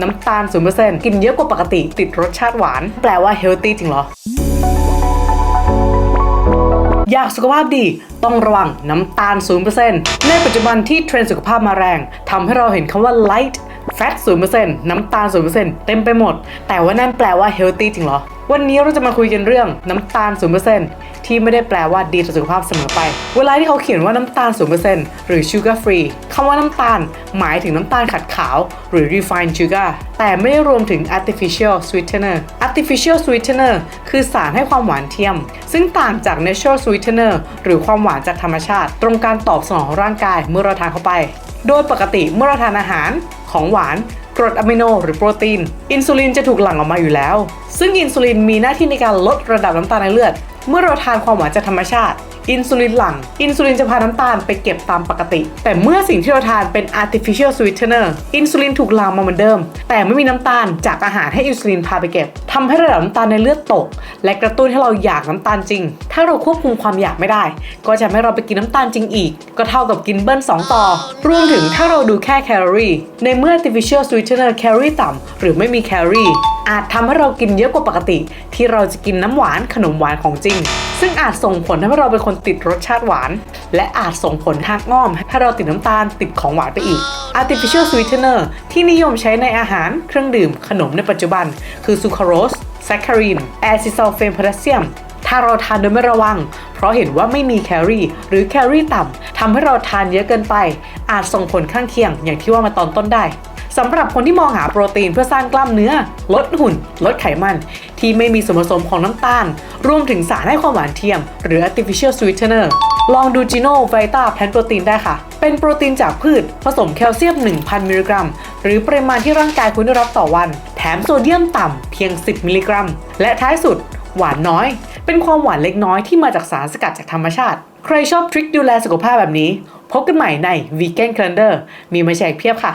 น้ำตาล 0%กินเยอะกว่าปกติ ติดรสชาติหวาน แปลว่าเฮลตี้จริงเหรอ อยากสุขภาพดีต้องระวังน้ำตาล 0%ในปัจจุบันที่เทรนด์สุขภาพมาแรงทำให้เราเห็นคำว่า light fat 0%น้ำตาล 0%เต็มไปหมด แต่ว่านั่นแปลว่าเฮลตี้จริงเหรอ วันนี้เราจะมาคุยกันเรื่องน้ำตาล 0%ที่ไม่ได้แปลว่าดีต่อสุขภาพเสมอไป เวลาที่เขาเขียนว่าน้ำตาล 0%หรือ sugar free คำว่าน้ำตาลหมายถึงน้ำตาลขัดขาว หรือ refined sugar แต่ไม่ได้รวมถึง artificial sweetener artificial sweetener คือสารให้ความหวานเทียม ซึ่งต่างจาก natural sweetener หรือความหวานจากธรรมชาติ ตรงการตอบสนองของร่างกายเมื่อเราทานเข้าไป โดยปกติเมื่อเราทานอาหารของหวาน กรดอะมิโนหรือโปรตีน อินซูลินจะถูกหลั่งออกมาอยู่แล้ว ซึ่งอินซูลินมีหน้าที่ในการลดระดับน้ำตาลในเลือด เมื่อเราทานความหวานจากธรรมชาติ อินซูลินหลั่งอินซูลินจะพาน้ำตาลไปเก็บตามปกติ แต่เมื่อสิ่งที่เราทานเป็น artificial sweetener อินซูลินถูกหลั่งมาเหมือนเดิม แต่ไม่มีน้ำตาลจากอาหารให้อินซูลินพาไปเก็บทำให้ระดับน้ำตาลในเลือดตก และกระตุ้นให้เราอยากน้ำตาลจริง ถ้าเราควบคุมความอยากไม่ได้ ก็จะให้เราไปกินน้ำตาลจริงอีก ก็เท่ากับกินเบิ้ล2 ต่อ รวมถึงถ้าเราดูแค่แคลอรี่ ในเมื่อ artificial sweetener แคลอรี่ต่ำหรือไม่มีแคลอรี่อาจทำให้เรากินเยอะกว่าปกติ ที่เราจะกินน้ำหวานขนมหวานของจริงซึ่งอาจส่งผลทำให้เราเป็นคนติดรสชาติหวาน และอาจส่งผลทางอ้อมให้เราติดน้ำตาลติดของหวานไปอีก artificial sweetener ที่นิยมใช้ในอาหารเครื่องดื่มขนมในปัจจุบัน คือซูคราโรสแซคคารีนแอซิซัลเฟนโพแทสเซียมถ้าเราทานโดยไม่ระวัง เพราะเห็นว่าไม่มีแคลอรี่ หรือแคลอรี่ต่ำทำให้เราทานเยอะเกินไป อาจส่งผลข้างเคียงอย่างที่ว่ามาตอนต้นได้ สำหรับคนที่มองหาโปรตีนเพื่อสร้างกล้ามเนื้อ ลดหุ่น ลดไขมัน ที่ไม่มีส่วนผสมของน้ำตาล รวมถึงสารให้ความหวานเทียม หรือ artificial sweetener ลองดู Gino Vita Plant Protein ได้ค่ะ เป็นโปรตีนจากพืช ผสมแคลเซียม 1,000 มิลลิกรัม หรือปริมาณที่ร่างกายคุณได้รับต่อวัน แถมโซเดียมต่ำเพียง 10 มิลลิกรัม และท้ายสุด หวานน้อย เป็นความหวานเล็กน้อยที่มาจากสารสกัดจากธรรมชาติ ใครชอบทริคดูแลสุขภาพแบบนี้ พบกันใหม่ใน Vegan Calendar มีมาแชร์เพียบค่ะ